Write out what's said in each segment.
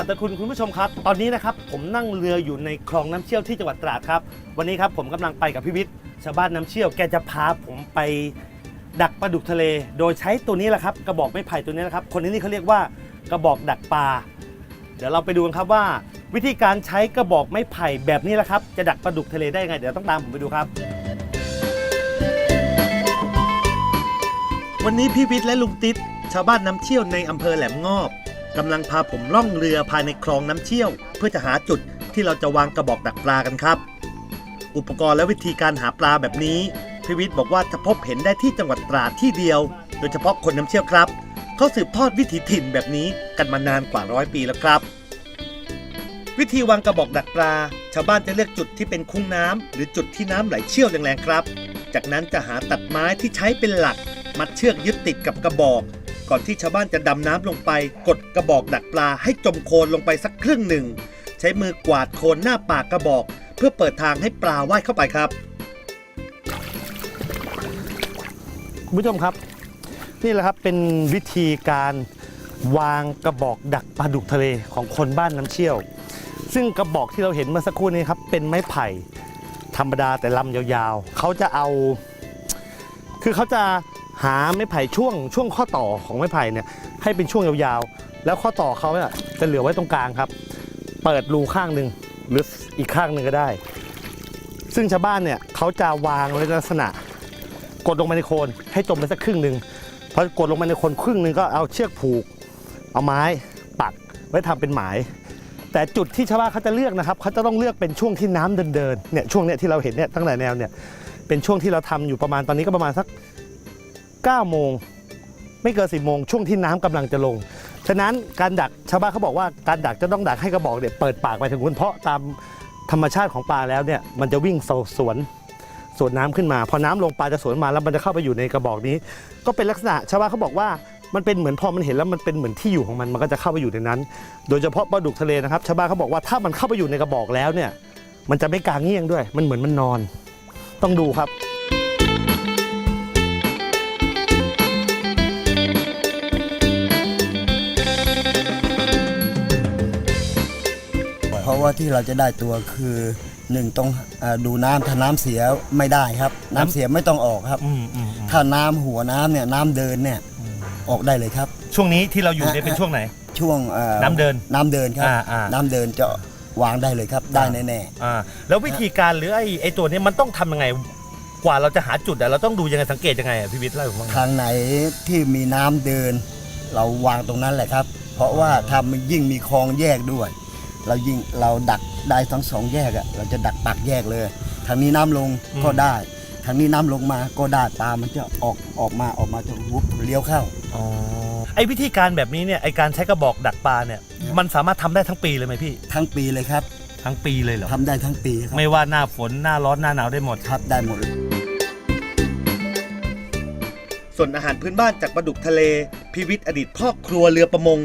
สัตคุณคุณผู้ชมครับ ตอนนี้นะครับผมนั่งเรืออยู่ในคลองน้ำเชี่ยวที่จังหวัดตราดครับ วันนี้ครับผมกำลังไปกับพี่วิทย์ชาวบ้านน้ำเชี่ยวแกจะพาผมไปดักปลาดุกทะเล โดยใช้ตัวนี้แหละครับ กระบอกไม้ไผ่ตัวนี้นะครับ คนนี้นี่เขาเรียกว่ากระบอกดักปลา เดี๋ยวเราไปดูกันครับว่า วิธีการใช้กระบอกไม้ไผ่แบบนี้แหละครับ จะดักปลาดุกทะเลได้ไง เดี๋ยวต้องตามผมไปดูครับ วันนี้พี่วิทย์และลุงติ๊ดชาวบ้านน้ำเชี่ยวในอำเภอแหลมงอบ กำลังพาผมล่องเรือภายในคลองน้ำเชี่ยว เพื่อจะหาจุดที่เราจะวางกระบอกดักปลากันครับ อุปกรณ์และวิธีการหาปลาแบบนี้พี่วิทย์บอกว่าจะพบเห็นได้ที่จังหวัดตราดที่เดียว โดยเฉพาะคนน้ำเชี่ยวครับเขาสืบทอดวิถีถิ่นแบบนี้กันมานานกว่าร้อยปีแล้วครับ วิธีวางกระบอกดักปลา ชาวบ้านจะเลือกจุดที่เป็นคุ้งน้ำหรือจุดที่น้ำไหลเชี่ยวแรงๆครับ จากนั้นจะหาตัดไม้ที่ใช้เป็นหลัก มัดเชือกยึดติดกับกระบอก ก่อนที่ชาวบ้านจะดำน้ำลงไป กดกระบอกดักปลาให้จมโคลนลงไปสักครึ่งหนึ่ง ใช้มือกวาดโคลนหน้าปากกระบอก เพื่อเปิดทางให้ปลาว่ายเข้าไปครับคุณผู้ชมครับ นี่แหละครับเป็นวิธีการวางกระบอกดักปลาดุกทะเลของคนบ้านน้ำเชี่ยว ซึ่งกระบอกที่เราเห็นเมื่อสักครู่นี้ครับเป็นไม้ไผ่ธรรมดาแต่ลำยาวๆ เขาจะเอา คือเขาจะ หาไม้ไผ่ช่วงช่วงข้อต่อของไม้ไผ่เนี่ยให้เป็นช่วงยาวๆ แล้วข้อต่อเขาเนี่ยจะเหลือไว้ตรงกลางครับ เปิดรูข้างหนึ่งหรืออีกข้างหนึ่งก็ได้ ซึ่งชาวบ้านเนี่ยเขาจะวางในลักษณะ กดลงไปในโคนให้จมไปสักครึ่งหนึ่งพอกดลงไปในโคนครึ่งหนึ่งก็เอาเชือกผูก เอาไม้ปักไว้ทำเป็นหมาย แต่จุดที่ชาวบ้านเขาจะเลือกนะครับเขาจะต้องเลือกเป็นช่วงที่น้ำเดินๆเนี่ยช่วงเนี้ยที่เราเห็นเนี่ยตั้งแต่แนวเนี่ยเป็นช่วงที่เราทำอยู่ประมาณตอนนี้ก็ประมาณสัก 9 โมง ไม่เกิน10โมงช่วงที่น้ำกำลังจะลง ฉะนั้นการดักชาวบ้านเขาบอกว่าการดักจะต้องดักให้กระบอกเนี่ยเปิดปากไปถึงคุณเพราะตามธรรมชาติของปลาแล้วเนี่ยมันจะวิ่งสวน สวนน้ำขึ้นมา พอน้ำลงปลาจะสวนมาแล้วมันจะเข้าไปอยู่ในกระบอกนี้ ก็เป็นลักษณะชาวบ้านเขาบอกว่ามันเป็นเหมือนพอมันเห็นแล้วมันเป็นเหมือนที่อยู่ของมันมันก็จะเข้าไปอยู่ในนั้น โดยเฉพาะปลาดุกทะเลนะครับชาวบ้านเขาบอกว่าถ้ามันเข้าไปอยู่ในกระบอกแล้วเนี่ยมันจะไม่กางเงี่ยงด้วย มันเหมือนมันนอน ต้องดูครับ ที่เราจะได้ตัวคือหนึ่งต้องเออดูน้ำถ้าน้ำเสียไม่ได้ครับ น้ำเสียไม่ต้องออกครับ อืมอืมอืมถ้าน้ำหัวน้ำเนี่ยน้ำเดินเนี่ยออกได้เลยครับ ช่วงนี้ที่เราอยู่เนี่ยเป็นช่วงไหน ช่วงอ่อน้ำเดินน้ำเดินครับ อ่าอ่า น้ำเดินจะวางได้เลยครับ ได้แน่อ่าแล้ววิธีการหรือไอ้ไอ้ตัวเนี้มันต้องทำยังไง กว่าเราจะหาจุดอะเราต้องดูยังไงสังเกตยังไงอะพี่วิทย์เล่าให้ผมฟังหๆน่อยทางไหนที่มีน้ำเดิน เราวางตรงนั้นแหละครับ เพราะว่าถ้ามันยิ่งมีคลองแยกด้วย เรายิ่งเราดักได้ทั้งสองแยกอะเราจะดักปักแยกเลย ทางนี้น้ำลงก็ได้ ทางนี้น้ำลงมาก็ได้ปลามันจะออกออกมาออกมาจะวุบเลี้ยวเข้าอ๋อไอ้วิธีการแบบนี้เนี่ยไอ้การใช้กระบอกดักปลาเนี่ยครับมันสามารถทำได้ทั้งปีเลยไหมพี่ ทั้งปีเลยครับ ทั้งปีเลยเหรอทำได้ทั้งปีครับไม่ว่าหน้าฝนหน้าร้อนหน้าหนาวได้หมดครับได้หมดเลยส่วนอาหารพื้นบ้านจากปลาดุกทะเลพิวิทย์อดีตพ่อครัวเรือประมง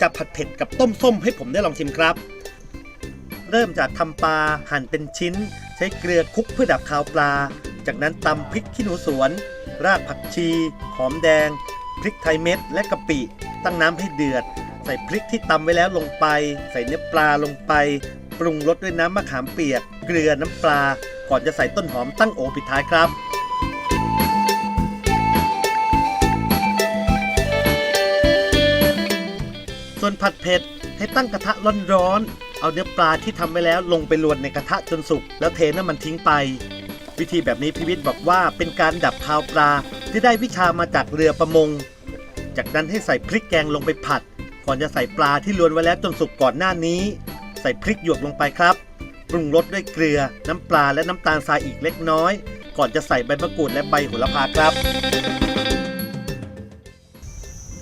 จะผัดเผ็ดกับต้มส้มให้ผมได้ลองชิมครับ เริ่มจากทำปลาหั่นเป็นชิ้น ใช้เกลือคลุกเพื่อดับคาวปลา จากนั้นตำพริกขี้หนูสวน รากผักชี หอมแดง พริกไทยเม็ด และกะปิ ตั้งน้ำให้เดือด ใส่พริกที่ตำไว้แล้วลงไป ใส่เนื้อปลาลงไป ปรุงรสด้วยน้ำมะขามเปียก เกลือน้ำปลา ก่อนจะใส่ต้นหอมตั้งโอปิดท้ายครับส่วนผัดเผ็ดให้ตั้งกระทะร้อน เอาเนื้อปลาที่ทำไว้แล้วลงไปลวนในกระทะจนสุก แล้วเทน้ำมันทิ้งไป วิธีแบบนี้พิวิทย์บอกว่าเป็นการดับคาวปลาที่ได้วิชามาจากเรือประมง จากนั้นให้ใส่พริกแกงลงไปผัด ก่อนจะใส่ปลาที่ลวนไว้แล้วจนสุกก่อนหน้านี้ ใส่พริกหยวกลงไปครับปรุงรสด้วยเกลือ น้ำปลาและน้ำตาลทรายอีกเล็กน้อย ก่อนจะใส่ใบมะกรูดและใบโหระพาครับ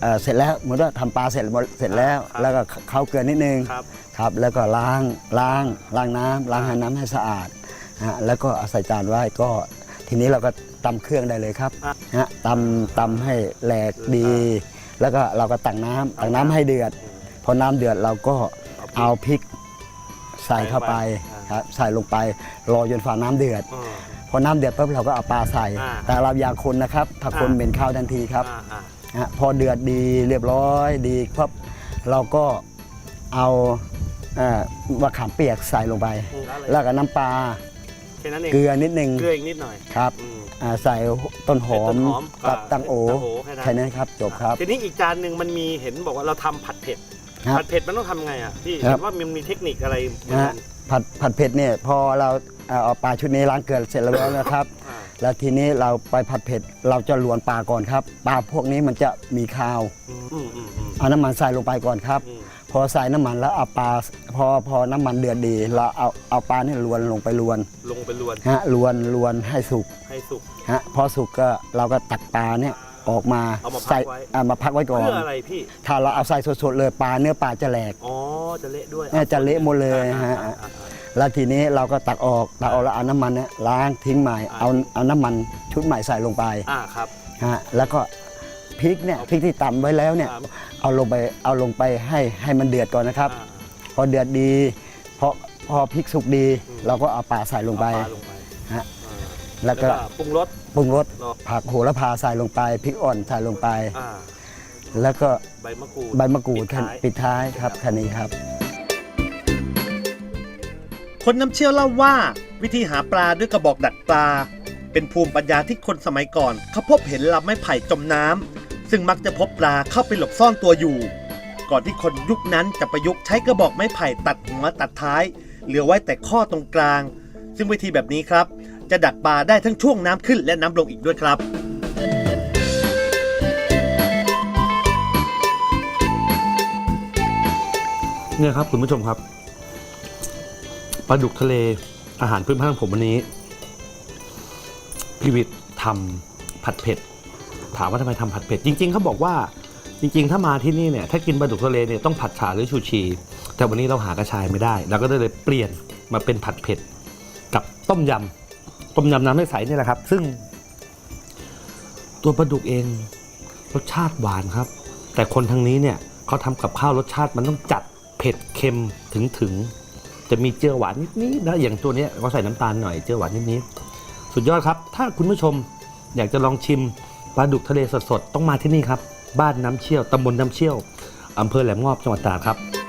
เอ่อเสร็จแล้วเหมือนว่าทำปลาเสร็จหมดเสร็จแล้ว ครับแล้วก็เข้าเกลือนิดนึงครับครับแล้วก็ล้างล้างล้างน้ำล้างให้น้ำให้สะอาดฮะแล้วก็เอาใส่จานไว้ก็ทีนี้เราก็ตำเครื่องได้เลยครับอะฮะตำตำให้แหลกดี แล้วก็เราก็ตักน้ำตักน้ำให้เดือด พอน้ำเดือดเราก็เอาพริกใส่เข้าไปครับใส่ลงไปรอจนฝ่าน้ำเดือดพอน้ำเดือดปุ๊บเราก็เอาปลาใส่ อ่าแต่เราอย่าคนนะครับ ถ้าคนอ่าเหม็นข้าวทันทีครับ อ่าอ่า ฮะพอเดือดดีเรียบร้อยดีปั๊บเราก็เอาเอ่อมะขามเปียกใส่ลงไป แล้วก็น้ำปลาแค่นั้นเองเกลือนิดนึงเกลืออีกนิดหน่อยครับอืมอ่าใส่ต้นหอมเป็นต้นหอมกับตังโอตังโอแค่นั้นแค่นั้นครับจบครับ ทีนี้อีกจานหนึ่งมันมีเห็นบอกว่าเราทำผัดเผ็ดครับผัดเผ็ดมันต้องทำไงอะพี่ครับเห็นว่ามันมีเทคนิคอะไรเหมือนนะกัฮะนผัดผัดเผ็ดเนี่ยพอเราเอ่อเอาปลาชุดนี้ล้างเกลือเสร็จแล้วนะครับอ่า แล้วทีนี้เราไปผัดเผ็ดเราจะลวนปลาก่อนครับปลาพวกนี้มันจะมีคาวอืมอืมอืมอืมเอาน้ำมันใส่ลงไปก่อนครับอืมพอใส่น้ำมันแล้วเอาปลาพอพอน้ำมันเดือดดี เราเอาเอาปลาเนี่ยลวนลงไปลวน ลงไปลวนฮะลวนลวนให้สุกให้สุกฮะพอสุกก็เราก็ตักปลาเนี่ยออกมาเอามาพักใส่ไว้เอามาพักไว้ก่อนเพื่ออะไรพี่ถ้าเราเอาใส่สดๆเลยปลาเนื้อปลาจะแหลกอ๋อจะเละด้วยเนี่ยจะเละหมดเลยฮะอ่าอ่าอ่า แล้วทีนี้เราก็ตักออกตักออกแล้วเอาน้ำมันเนี่ยล้างทิ้งใหม่อ่าเอาเอาน้ำมันชุดใหม่ใส่ลงไปอ่าครับฮะแล้วก็พริกเนี่ยพริกที่ตำไว้แล้วเนี่ยครับเอาลงไปเอาลงไปให้ให้มันเดือดก่อนนะครับอ่าพอเดือดดีพอพอพริกสุกดีอืมเราก็เอาปลาใส่ลงไปเอาปลาลงไปฮะอ่าแล้วก็ปรุงรสปรุงรสเนาะผักโหระพาใส่ลงไปพริกอ่อนใส่ลงไปอ่าแล้วก็ใบมะกรูดใบมะกรูดปิดท้ายปิดท้ายครับแค่นี้ครับ คนน้ำเชี่ยวเล่าว่า วิธีหาปลาด้วยกระบอกดักปลา เป็นภูมิปัญญาที่คนสมัยก่อนเขาพบเห็นลำไม้ไผ่จมน้ำซึ่งมักจะพบปลาเข้าไปหลบซ่อนตัวอยู่ ก่อนที่คนยุคนั้นจะประยุกต์ใช้กระบอกไม้ไผ่ตัดหัวตัดท้าย เหลือไว้แต่ข้อตรงกลาง ซึ่งวิธีแบบนี้ครับ จะดักปลาได้ทั้งช่วงน้ำขึ้นและน้ำลงอีกด้วยครับเนี่ยครับคุณผู้ชมครับ ปลาดุกทะเลอาหารพื้นบ้านของผมวันนี้พี่วิทย์ทำผัดเผ็ด ถามว่าทำไมทำผัดเผ็ด จริง ๆเขาบอกว่าจริง ๆ ถ้ามาที่นี่เนี่ยถ้ากินปลาดุกทะเลเนี่ยต้องผัดฉาหรือชูชี แต่วันนี้เราหากระชายไม่ได้เราก็เลยเปลี่ยนมาเป็นผัดเผ็ด กับต้มยำต้มยำน้ำไม่ใสนี่แหละครับ ซึ่ง ตัวปลาดุกเอง รสชาติหวานครับ แต่คนทางนี้เนี่ยเขาทำกับข้าวรสชาติมันต้องจัดเผ็ดเค็มถึงถึง จะมีเจือหวานนิดๆนะอย่างตัวนี้ยเขาใส่น้ำตาลหน่อยเจือหวานนิดๆสุดยอดครับ ถ้าคุณผู้ชมอยากจะลองชิมปลาดุกทะเลสดๆต้องมาที่นี่ครับ บ้านน้ำเชี่ยวตำบลน้ำเชี่ยวอำเภอแหลมงอบจังหวัดตราดครับ